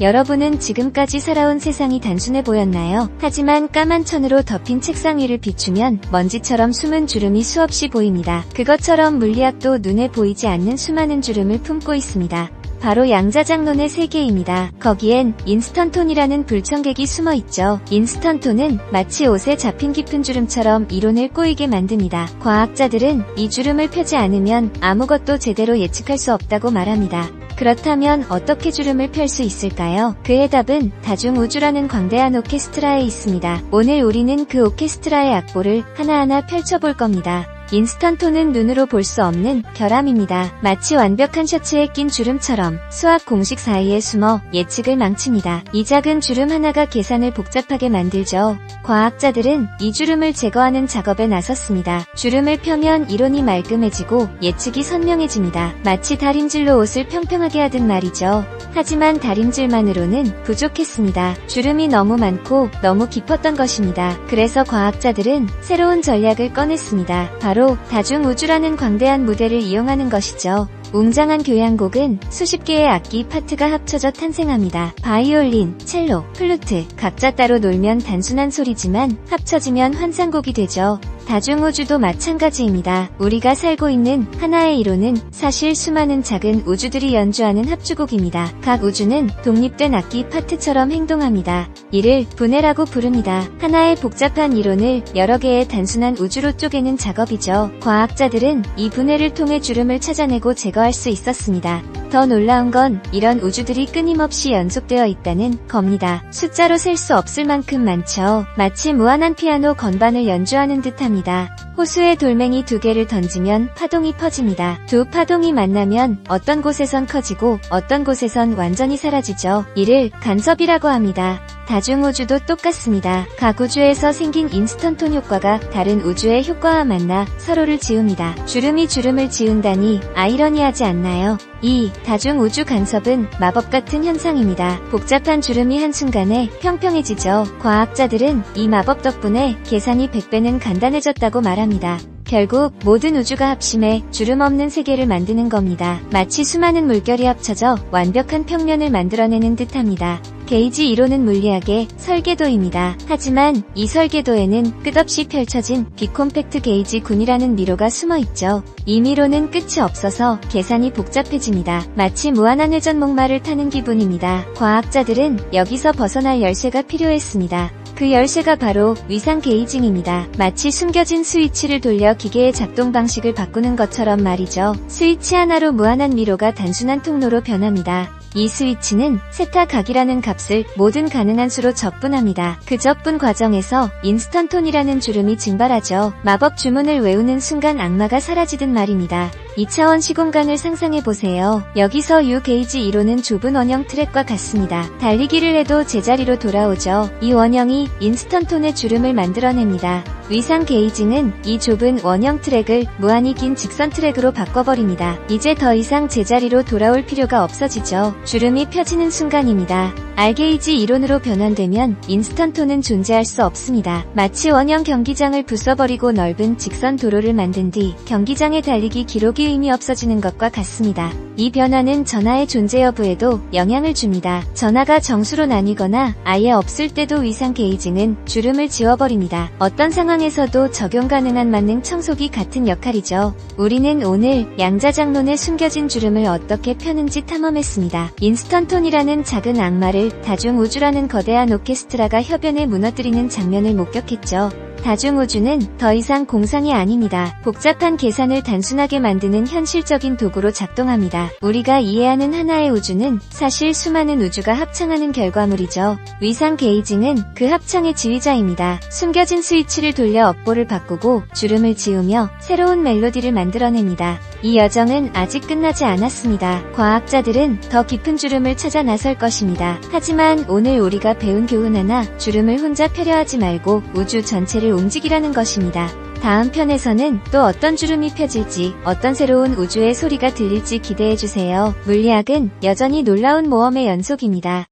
여러분은 지금까지 살아온 세상이 단순해 보였나요? 하지만 까만 천으로 덮인 책상 위를 비추면 먼지처럼 숨은 주름이 수없이 보입니다. 그것처럼 물리학도 눈에 보이지 않는 수많은 주름을 품고 있습니다. 바로 양자장론의 세계입니다. 거기엔 인스턴톤이라는 불청객이 숨어 있죠. 인스턴톤은 마치 옷에 잡힌 깊은 주름처럼 이론을 꼬이게 만듭니다. 과학자들은 이 주름을 펴지 않으면 아무것도 제대로 예측할 수 없다고 말합니다. 그렇다면 어떻게 주름을 펼 수 있을까요? 그의 답은 다중우주라는 광대한 오케스트라에 있습니다. 오늘 우리는 그 오케스트라의 악보를 하나하나 펼쳐볼 겁니다. 인스턴톤은 눈으로 볼 수 없는 결함입니다. 마치 완벽한 셔츠에 낀 주름처럼 수학 공식 사이에 숨어 예측을 망칩니다. 이 작은 주름 하나가 계산을 복잡하게 만들죠. 과학자들은 이 주름을 제거하는 작업에 나섰습니다. 주름을 펴면 이론이 말끔해지고 예측이 선명해집니다. 마치 다림질로 옷을 평평하게 하듯 말이죠. 하지만 다림질만으로는 부족했습니다. 주름이 너무 많고 너무 깊었던 것입니다. 그래서 과학자들은 새로운 전략을 꺼냈습니다. 바로 다중우주라는 광대한 무대를 이용하는 것이죠. 웅장한 교향곡은 수십 개의 악기 파트가 합쳐져 탄생합니다. 바이올린, 첼로, 플루트, 각자 따로 놀면 단순한 소리지만 합쳐지면 환상곡이 되죠. 다중우주도 마찬가지입니다. 우리가 살고 있는 하나의 이론은 사실 수많은 작은 우주들이 연주하는 합주곡입니다. 각 우주는 독립된 악기 파트처럼 행동합니다. 이를 분해라고 부릅니다. 하나의 복잡한 이론을 여러 개의 단순한 우주로 쪼개는 작업이죠. 과학자들은 이 분해를 통해 주름을 찾아내고 제거할 수 있었습니다. 더 놀라운 건 이런 우주들이 끊임없이 연속되어 있다는 겁니다. 숫자로 셀 수 없을 만큼 많죠. 마치 무한한 피아노 건반을 연주하는 듯합니다. 호수에 돌멩이 두 개를 던지면 파동이 퍼집니다. 두 파동이 만나면 어떤 곳에선 커지고 어떤 곳에선 완전히 사라지죠. 이를 간섭이라고 합니다. 다중우주도 똑같습니다. 각 우주에서 생긴 인스턴톤 효과가 다른 우주의 효과와 만나 서로를 지웁니다. 주름이 주름을 지운다니 아이러니하지 않나요? 이 다중우주 간섭은 마법 같은 현상입니다. 복잡한 주름이 한순간에 평평해지죠. 과학자들은 이 마법 덕분에 계산이 100배는 간단해졌다고 말합니다. 결국 모든 우주가 합심해 주름 없는 세계를 만드는 겁니다. 마치 수많은 물결이 합쳐져 완벽한 평면을 만들어내는 듯합니다. 게이지 이론은 물리학의 설계도입니다. 하지만 이 설계도에는 끝없이 펼쳐진 비콤팩트 게이지 군이라는 미로가 숨어 있죠. 이 미로는 끝이 없어서 계산이 복잡해집니다. 마치 무한한 회전 목마를 타는 기분입니다. 과학자들은 여기서 벗어날 열쇠가 필요했습니다. 그 열쇠가 바로 위상 게이징입니다. 마치 숨겨진 스위치를 돌려 기계의 작동 방식을 바꾸는 것처럼 말이죠. 스위치 하나로 무한한 미로가 단순한 통로로 변합니다. 이 스위치는 세타 각이라는 값을 모든 가능한 수로 적분합니다. 그 적분 과정에서 인스턴톤이라는 주름이 증발하죠. 마법 주문을 외우는 순간 악마가 사라지듯 말입니다. 2차원 시공간을 상상해보세요. 여기서 U 게이지 이론은 좁은 원형 트랙과 같습니다. 달리기를 해도 제자리로 돌아오죠. 이 원형이 인스턴톤의 주름을 만들어냅니다. 위상 게이징은 이 좁은 원형 트랙을 무한히 긴 직선 트랙으로 바꿔버립니다. 이제 더 이상 제자리로 돌아올 필요가 없어지죠. 주름이 펴지는 순간입니다. R 게이지 이론으로 변환되면 인스턴톤은 존재할 수 없습니다. 마치 원형 경기장을 부숴버리고 넓은 직선 도로를 만든 뒤 경기장에 달리기 기록이 의미 없어지는 것과 같습니다. 이 변화는 전하의 존재 여부에도 영향을 줍니다. 전하가 정수로 나뉘거나 아예 없을 때도 위상 게이징은 주름을 지워버립니다. 어떤 상황에서도 적용 가능한 만능 청소기 같은 역할이죠. 우리는 오늘 양자장론에 숨겨진 주름을 어떻게 펴는지 탐험했습니다. 인스턴톤이라는 작은 악마를 다중 우주라는 거대한 오케스트라가 협연에 무너뜨리는 장면을 목격했죠. 다중우주는 더 이상 공상이 아닙니다. 복잡한 계산을 단순하게 만드는 현실적인 도구로 작동합니다. 우리가 이해하는 하나의 우주는 사실 수많은 우주가 합창하는 결과물이죠. 위상 게이징은 그 합창의 지휘자입니다. 숨겨진 스위치를 돌려 업보를 바꾸고 주름을 지우며 새로운 멜로디를 만들어냅니다. 이 여정은 아직 끝나지 않았습니다. 과학자들은 더 깊은 주름을 찾아 나설 것입니다. 하지만 오늘 우리가 배운 교훈 하나, 주름을 혼자 펴려 하지 말고 우주 전체를 움직이라는 것입니다. 다음 편에서는 또 어떤 주름이 펴질지, 어떤 새로운 우주의 소리가 들릴지 기대해주세요. 물리학은 여전히 놀라운 모험의 연속입니다.